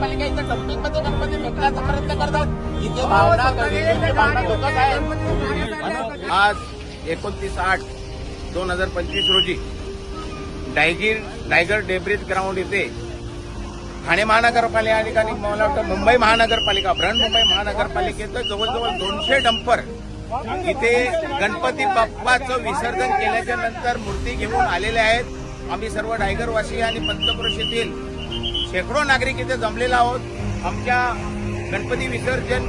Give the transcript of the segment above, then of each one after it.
गणपती फेकण्याचा प्रयत्न करतात. इथे भावना आहे म्हणून आज एकोणतीस आठ दोन हजार पंचवीस रोजी डायगीर टायगर डेब्रिज ग्राउंड येथे ठाणे महानगरपालिका आणि मला वाटतं मुंबई महानगरपालिका बृहन्मुंबई महानगरपालिकेचं जवळजवळ दोनशे डंपर इथे गणपती बाप्पाचं विसर्जन केल्याच्यानंतर मूर्ती घेऊन आलेले आहेत. आम्ही सर्व डायगरवासी आणि पंचक्रोशीतील शेकडो नागरिक इथे जमलेला आहोत. आमच्या गणपती विसर्जन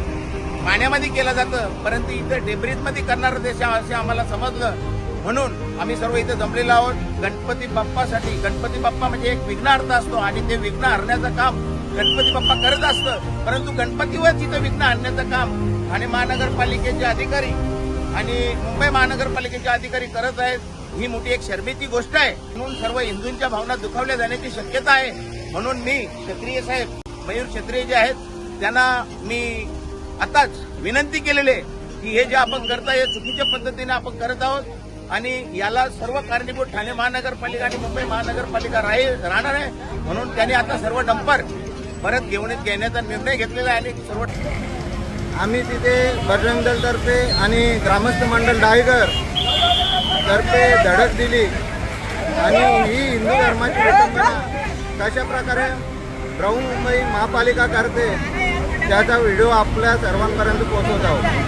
पाण्यामध्ये केलं जातं परंतु इथं डेब्रीजमध्ये करणार देश असे आम्हाला समजलं. म्हणून आम्ही सर्व इथे जमलेलो आहोत. गणपती बाप्पासाठी गणपती बाप्पा म्हणजे एक विघ्नार्थ असतो आणि ते विघ्न हरण्याचं काम गणपती बाप्पा करत असतं. परंतु गणपतीवरच इथं विघ्न आणण्याचं काम ठाणे महानगरपालिकेचे अधिकारी आणि मुंबई महानगरपालिकेचे अधिकारी करत आहेत. ही मोठी एक शर्मेची गोष्ट आहे. म्हणून सर्व हिंदूंच्या भावना दुखावल्या जाण्याची शक्यता आहे. म्हणून मी क्षत्रिय साहेब मयूर क्षत्रिय जे आहेत त्यांना मी आताच विनंती केलेली आहे की हे जे आपण करताय हे चुकीच्या पद्धतीने आपण करत आहोत आणि याला सर्व कारणीभूत ठाणे महानगरपालिका आणि मुंबई महानगरपालिका राहणार आहे. म्हणून त्यांनी आता सर्व डंपर परत घेऊन घेण्याचा निर्णय घेतलेला आहे आणि सर्व आम्ही तिथे बजरंग दलतर्फे आणि ग्रामस्थ मंडळ डायगर तर्फे धडक दिली. आणि ही हिंदू धर्माची विटंबना कशा प्रकारे बृहन्मुंबई महापालिका करते त्याचा व्हिडिओ आपल्या सर्वांपर्यंत पोहोचवत आहोत.